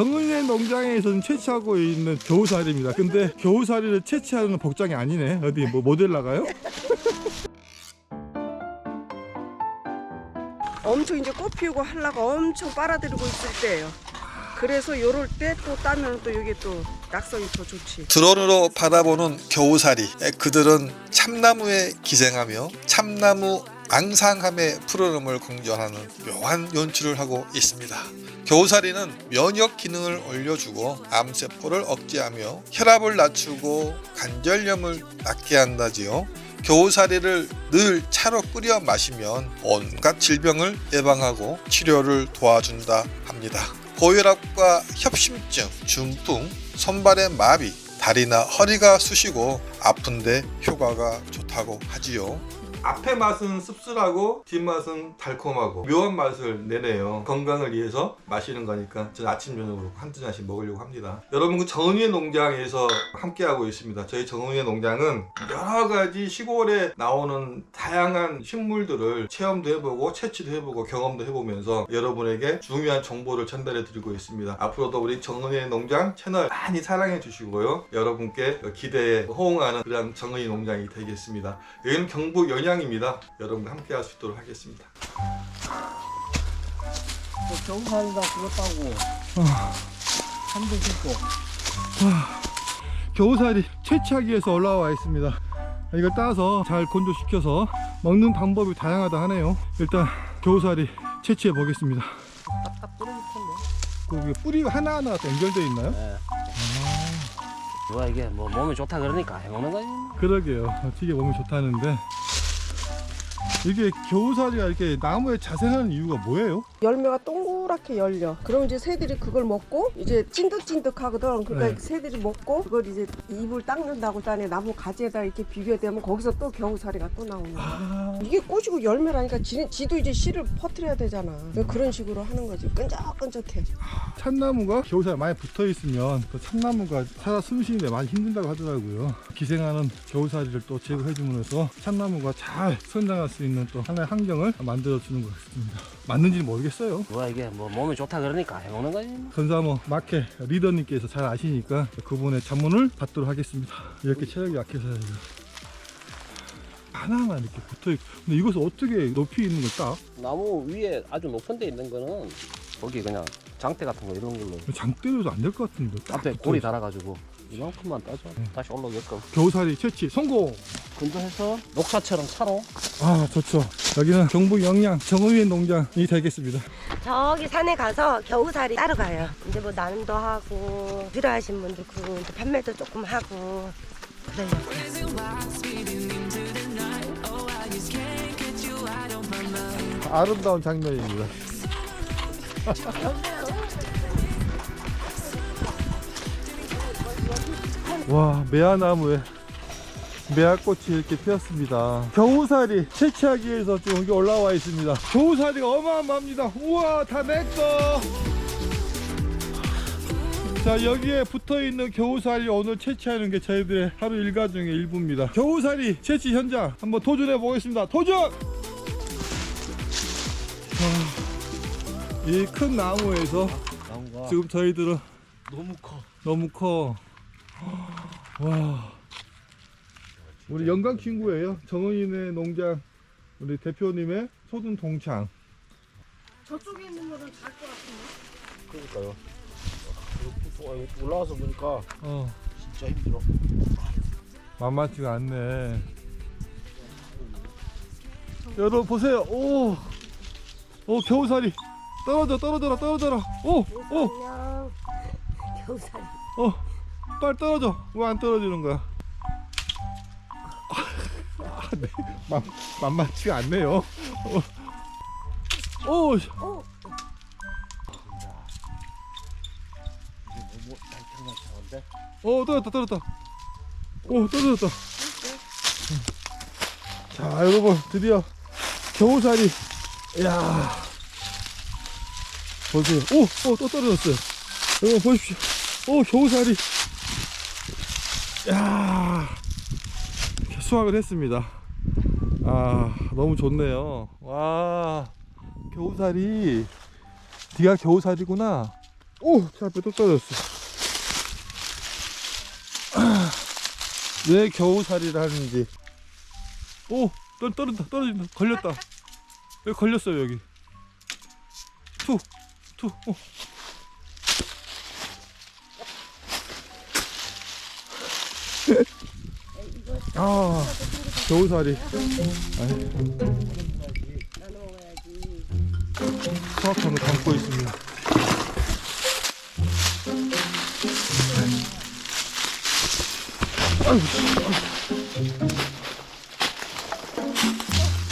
정은혜 농장에서는 채취하고 있는 겨우살입니다. 근데 겨우살이를 채취하는 복장이 아니네. 어디 뭐 모델 나가요? 엄청 이제 꽃 피우고 한라가 엄청 빨아들이고 있을 때예요. 그래서 요럴 때 또 따면 또 이게 또 낙성이 더 좋지. 드론으로 바라보는 겨우살이 그들은 참나무에 기생하며 참나무 앙상함의 푸르름을 공존하는 묘한 연출을 하고 있습니다. 겨우살이는 면역 기능을 올려주고 암세포를 억제하며 혈압을 낮추고 관절염을 낫게 한다지요. 겨우살이를 늘 차로 끓여 마시면 온갖 질병을 예방하고 치료를 도와준다 합니다. 고혈압과 협심증, 중풍, 손발의 마비, 다리나 허리가 쑤시고 아픈데 효과가 좋다고 하지요. 앞에 맛은 씁쓸하고 뒷맛은 달콤하고 묘한 맛을 내네요. 건강을 위해서 마시는 거니까 저는 아침 저녁으로 한두 잔씩 먹으려고 합니다. 여러분 그 정은혜 농장에서 함께하고 있습니다. 저희 정은혜 농장은 여러 가지 시골에 나오는 다양한 식물들을 체험도 해보고 채취도 해보고 경험도 해보면서 여러분에게 중요한 정보를 전달해 드리고 있습니다. 앞으로도 우리 정은혜 농장 채널 많이 사랑해 주시고요. 여러분께 기대에 호응하는 그런 정은혜 농장이 되겠습니다. 여기는 경북 연양 입니다. 여러분과 함께 할 수 있도록 하겠습니다. 경사이다 그거 따고 한대 싣고 겨우살이 채취하기 위해서 올라와 있습니다. 이걸 따서 잘 건조시켜서 먹는 방법이 다양하다 하네요. 일단 겨우살이 채취해 보겠습니다. 딱딱 그 뿌리가 하나하나 연결되어 있나요? 네. 누가 이게 뭐 몸에 좋다 그러니까 해먹는 거지 그러게요. 되게 몸이 좋다는데 이게 겨우살이가 이렇게 나무에 자생하는 이유가 뭐예요? 열매가 동그랗게 열려. 그럼 이제 새들이 그걸 먹고 이제 찐득찐득하거든. 그러니까 네. 새들이 먹고 그걸 이제 입을 닦는다고 다니 나무 가지에다 이렇게 비벼대면 거기서 또 겨우살이가 또 나오는 거야. 아, 이게 꽃이고 열매라니까 지, 지도 이제 씨를 퍼뜨려야 되잖아. 그런 식으로 하는 거지. 끈적끈적해. 참나무가 겨우살이 많이 붙어 있으면 그 참나무가 살아 숨쉬는데 많이 힘든다고 하더라고요. 기생하는 겨우살이를 또 제거해 줌으로써 참나무가 잘 성장할 수 있는 또 하나의 환경을 만들어 주는 것 같습니다. 맞는지는 모르겠어요. 누가 이게 뭐 몸에 좋다 그러니까 해먹는 거지 건사모 마켓 리더님께서 잘 아시니까 그분의 자문을 받도록 하겠습니다. 이렇게 체력이 약해서요. 하나만 이렇게 붙어 있고 근데 이것을 어떻게 높이 있는 걸 따? 나무 위에 아주 높은 데 있는 거는 거기 그냥 장대 같은 거 이런 걸로 장대로도 안 될 것 같은데 딱 앞에 붙어 고리 있어. 달아가지고 이만큼만 따져 다시 올라오게끔 겨우살이 채취 성공! 근처해서 녹차처럼 차로 아 좋죠. 여기는 경북 영양 정의원 농장이 되겠습니다. 저기 산에 가서 겨우살이 따러 가요. 이제 뭐 난도 하고 필요하신 분들 그 이제 판매도 조금 하고 그래요. 아름다운 장면입니다. 와 매화나무에 매화꽃이 이렇게 피었습니다. 겨우살이 채취하기 위해서 지금 여기 올라와 있습니다. 겨우살이가 어마어마합니다. 우와 다 내꺼. 자 여기에 붙어있는 겨우살이 오늘 채취하는 게 저희들의 하루 일과 중의 일부입니다. 겨우살이 채취 현장 한번 도전해 보겠습니다. 도전! 이 큰 나무에서 지금 저희들은 너무 커 너무 커. 와. 우리 영광 친구예요. 정은이네 농장 우리 대표님의 소든 동창. 저쪽에 있는 거는 잘 것 같은데. 그러니까요 여기 올라와서 보니까 어, 진짜 힘들어 만만치가 않네. 여러분 보세요. 오, 오 겨우살이 떨어져 떨어져라 떨어져라. 오, 오, 안녕. 겨우살이. 어, 빨리 떨어져. 왜 안 떨어지는 거야? 아, 네. 만, 만만치가 않네요. 어. 오, 씨. 오, 너무 날창날창한데 오, 떨어졌다, 떨어졌다. 오, 떨어졌다. 자, 여러분, 드디어 겨우살이. 이야. 보세요. 오, 오, 또 떨어졌어요. 여러분, 보십시오. 오, 겨우살이. 야 수확을 했습니다. 아, 너무 좋네요. 와, 겨우살이. 네가 겨우살이구나. 오, 제 앞에 또 떨어졌어. 아, 왜 겨우살이를 하는지. 오, 떨, 떨어진다, 떨어진다. 걸렸다. 여기 걸렸어요, 여기. 투, 투, 오. 아, 겨우살이. 수확함을 담고 있습니다.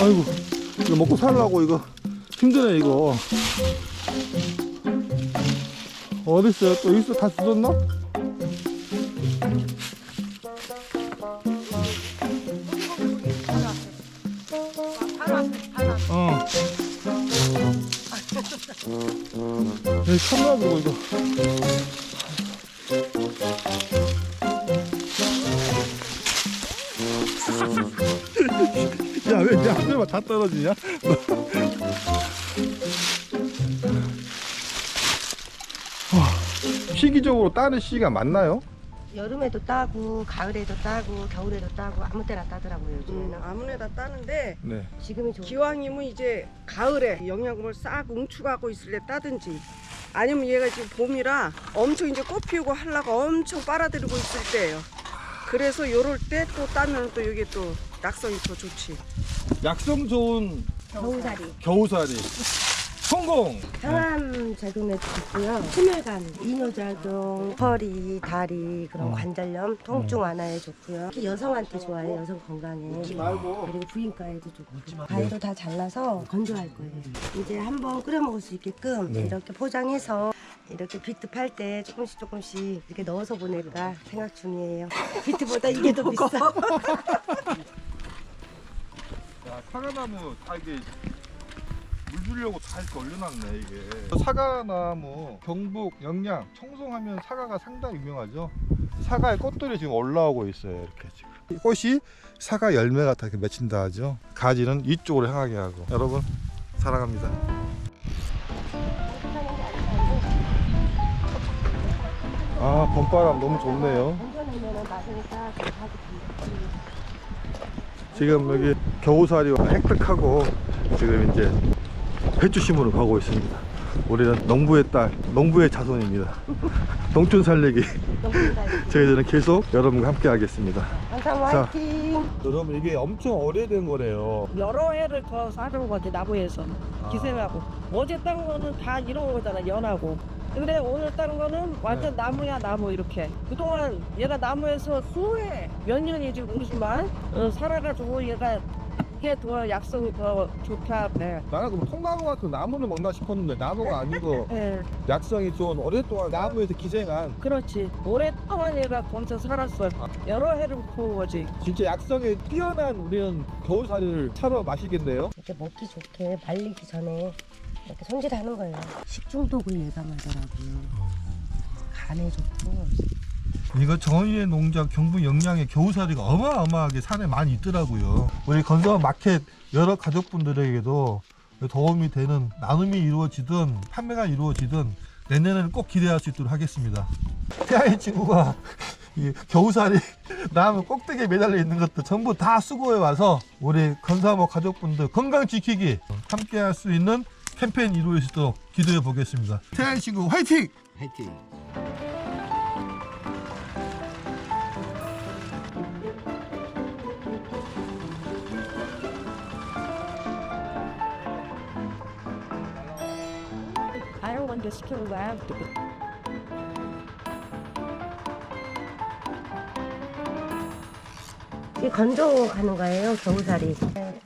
아이고, 이거 먹고 살라고 이거 힘드네 이거. 어딨어요? 또 여기서 다 주웠나? 여기 참나들고 이거. 야, 왜내 앞에만 다 떨어지냐? 와, 시기적으로 따는 시기가 맞나요? 여름에도 따고 가을에도 따고 겨울에도 따고 아무 때나 따더라고요 음, 요즘에는. 아무래나 따는데 네. 지금이 좋. 기왕이면 이제 가을에 영양분을 싹 응축하고 있을 때 따든지 아니면 얘가 지금 봄이라 엄청 이제 꽃 피우고 하려고 엄청 빨아들이고 있을 때예요. 그래서 요럴 때 또 따면 또 이게 또 낙성이 더 좋지. 약성 좋은 겨우살이. 겨우살이. 성공! 항암 작용에도 좋고요. 심혈관, 이뇨작용, 허리, 다리 그런 어. 관절염, 통증 완화에 좋고요. 특히 여성한테 좋아요. 여성 건강에. 말고. 그리고 부인과에도 좋고 가위로 다 잘라서 건조할 거예요. 이제 한번 끓여 먹을 수 있게끔 네. 이렇게 포장해서 이렇게 비트 팔 때 조금씩 조금씩 이렇게 넣어서 보낼까 생각 중이에요. 비트보다 이게 더 비싸. 야, 사과나무 다 이게 물 주려고 다 이렇게 올려놨네 이게. 사과나무 경북 영양 청송하면 사과가 상당히 유명하죠. 사과의 꽃들이 지금 올라오고 있어요 이렇게 지금. 이 꽃이 사과 열매 같아 이렇게 맺힌다 하죠. 가지는 이쪽으로 향하게 하고. 여러분 사랑합니다. 아 봄바람 너무 좋네요. 지금 여기 겨우살이 획득하고 지금 이제 배추 심으러 가고 있습니다. 우리는 농부의 딸, 농부의 자손입니다. 농촌 살리기. 저희들은 계속 여러분과 함께 하겠습니다. 항상 자. 화이팅! 여러분 이게 엄청 오래된 거래요. 여러 해를 더 사는 거지 나무에서 기생하고 어제 딴 거는 다 이런 거잖아 연하고 근데 오늘 딴 거는 완전 나무야 나무 이렇게 그동안 얘가 나무에서 수해 몇 년이 지금 우리지만 어, 살아가지고 얘가 이게 더 약성이 더 좋다. 그래 나는 그럼 통나무 같은 나무를 먹나 싶었는데 나무가 아니고 예 약성이 좋은 오랫동안 나무에서 기생한. 그렇지. 오랫동안 얘가 거기서 살았어. 여러 해를 거지. 진짜 약성에 뛰어난 우리는 겨우살이를 차로 마시겠네요. 이렇게 먹기 좋게 말리기 전에 이렇게 손질하는 거예요. 식중독을 예방하더라고요. 간에 좋고 이거 정의의 농장 경북 영양의 겨우살이가 어마어마하게 산에 많이 있더라고요. 우리 건강 마켓 여러 가족분들에게도 도움이 되는 나눔이 이루어지든 판매가 이루어지든 내년에는 꼭 기대할 수 있도록 하겠습니다. 태아이 친구가 이 겨우살이 나무 꼭대기에 매달려 있는 것도 전부 다 수고해 와서 우리 건사모 가족분들 건강 지키기 함께 할 수 있는 캠페인 이루어질 수 있도록 기도해 보겠습니다. 태아이 친구 화이팅! 건 데 시키는 거야 이 건조하는 거예요. 겨우살이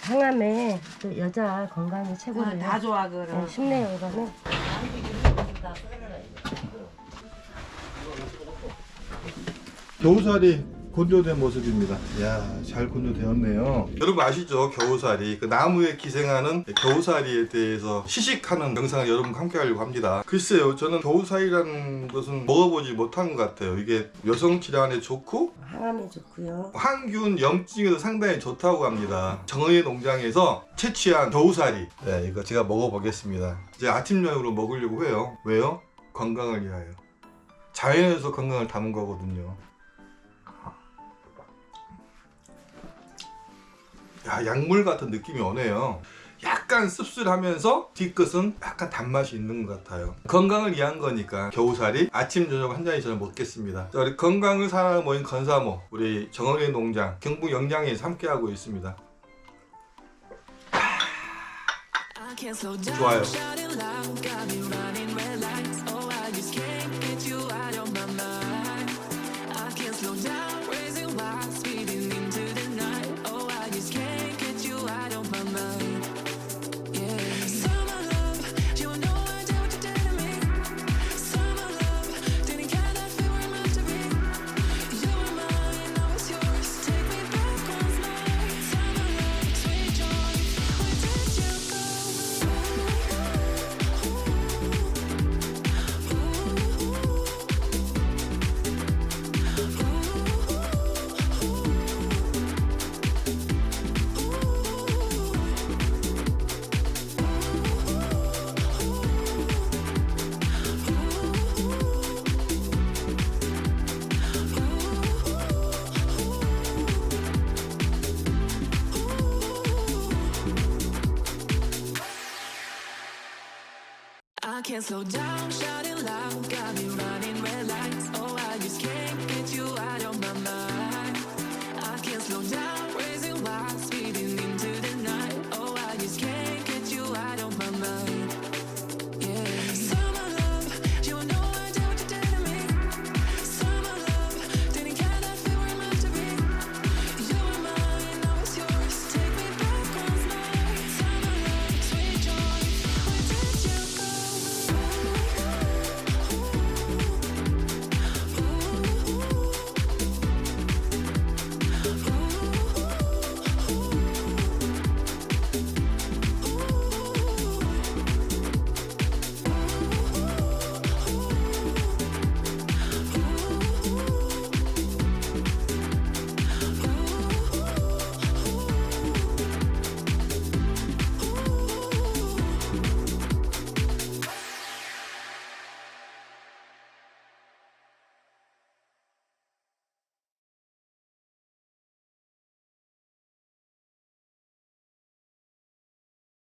항암에 그 여자 건강에 최고래요. 다 좋아 그래 네, 쉽네요 이거는. 겨우살이 건조된 모습입니다. 이야, 잘 건조되었네요. 여러분 아시죠? 겨우살이. 그 나무에 기생하는 겨우살이에 대해서 시식하는 영상을 여러분과 함께 하려고 합니다. 글쎄요, 저는 겨우살이라는 것은 먹어보지 못한 것 같아요. 이게 여성 질환에 좋고 항암에 좋고요. 항균 염증에도 상당히 좋다고 합니다. 정의의 농장에서 채취한 겨우살이. 네, 이거 제가 먹어보겠습니다. 이제 아침 저녁으로 먹으려고 해요. 왜요? 건강을 위하여. 자연에서 건강을 담은 거거든요. 야, 약물 같은 느낌이 오네요. 약간 씁쓸하면서 뒤끝은 약간 단맛이 있는 것 같아요. 건강을 위한 거니까 겨우살이 아침 저녁 한 잔이 저는 먹겠습니다. 자, 우리 건강을 사랑하 모인 건사모 우리 정원의 농장 경북 영양에서 함께하고 있습니다. 좋아요. Slow down,